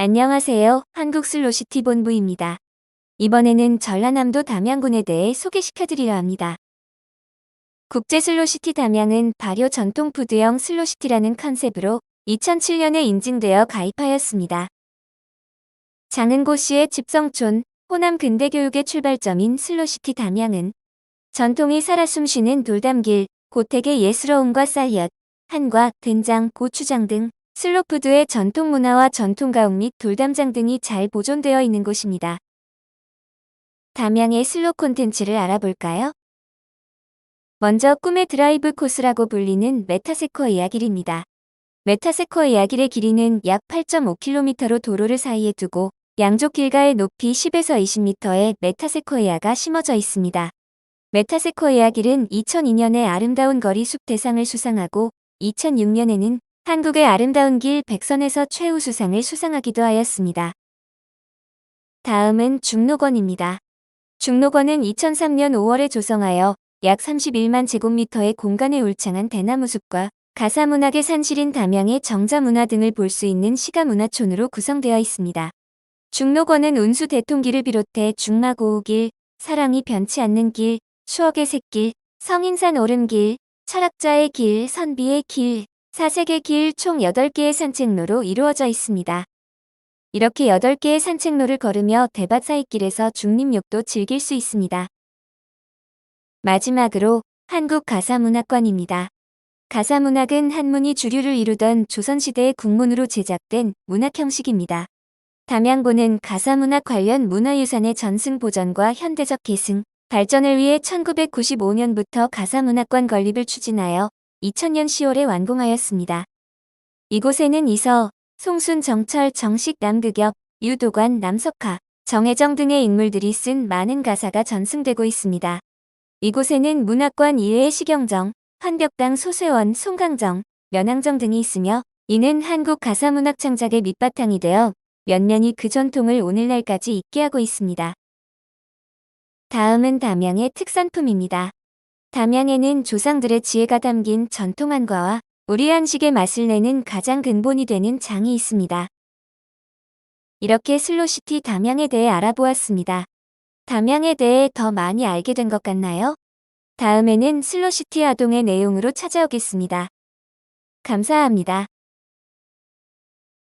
안녕하세요. 한국 슬로시티 본부입니다. 이번에는 전라남도 담양군에 대해 소개시켜드리려 합니다. 국제 슬로시티 담양은 발효 전통 푸드형 슬로시티라는 컨셉으로 2007년에 인증되어 가입하였습니다. 장은고시의 집성촌, 호남 근대교육의 출발점인 슬로시티 담양은 전통이 살아 숨쉬는 돌담길, 고택의 예스러움과 쌀엿, 한과, 된장, 고추장 등 슬로푸드의 전통 문화와 전통 가옥 및 돌담장 등이 잘 보존되어 있는 곳입니다. 담양의 슬로 콘텐츠를 알아볼까요? 먼저 꿈의 드라이브 코스라고 불리는 메타세코이아 길입니다. 메타세코이아 길의 길이는 약 8.5km로 도로를 사이에 두고 양쪽 길가의 높이 10에서 20m의 메타세코이아가 심어져 있습니다. 메타세코이아 길은 2002년에 아름다운 거리 숲 대상을 수상하고 2006년에는 한국의 아름다운 길 백선에서 최우수상을 수상하기도 하였습니다. 다음은 중록원입니다. 중록원은 2003년 5월에 조성하여 약 31만 제곱미터의 공간에 울창한 대나무숲과 가사문학의 산실인 담양의 정자문화 등을 볼 수 있는 시가문화촌으로 구성되어 있습니다. 중록원은 운수 대통길을 비롯해 중마고우길, 사랑이 변치 않는 길, 추억의 샛길, 성인산 오름길, 철학자의 길, 선비의 길, 사색의 길 총 8개의 산책로로 이루어져 있습니다. 이렇게 8개의 산책로를 걸으며 대밭사이길에서 중림욕도 즐길 수 있습니다. 마지막으로 한국 가사문학관입니다. 가사문학은 한문이 주류를 이루던 조선시대의 국문으로 제작된 문학 형식입니다. 담양고는 가사문학 관련 문화유산의 전승 보전과 현대적 계승, 발전을 위해 1995년부터 가사문학관 건립을 추진하여 2000년 10월에 완공하였습니다. 이곳에는 이서, 송순 정철 정식 남극엽, 유도관 남석하, 정혜정 등의 인물들이 쓴 많은 가사가 전승되고 있습니다. 이곳에는 문학관 이외의 시경정, 환벽당 소세원, 송강정, 면항정 등이 있으며 이는 한국 가사문학 창작의 밑바탕이 되어 면면이 그 전통을 오늘날까지 있게 하고 있습니다. 다음은 담양의 특산품입니다. 담양에는 조상들의 지혜가 담긴 전통 한과와 우리 한식의 맛을 내는 가장 근본이 되는 장이 있습니다. 이렇게 슬로시티 담양에 대해 알아보았습니다. 담양에 대해 더 많이 알게 된 것 같나요? 다음에는 슬로시티 아동의 내용으로 찾아오겠습니다. 감사합니다.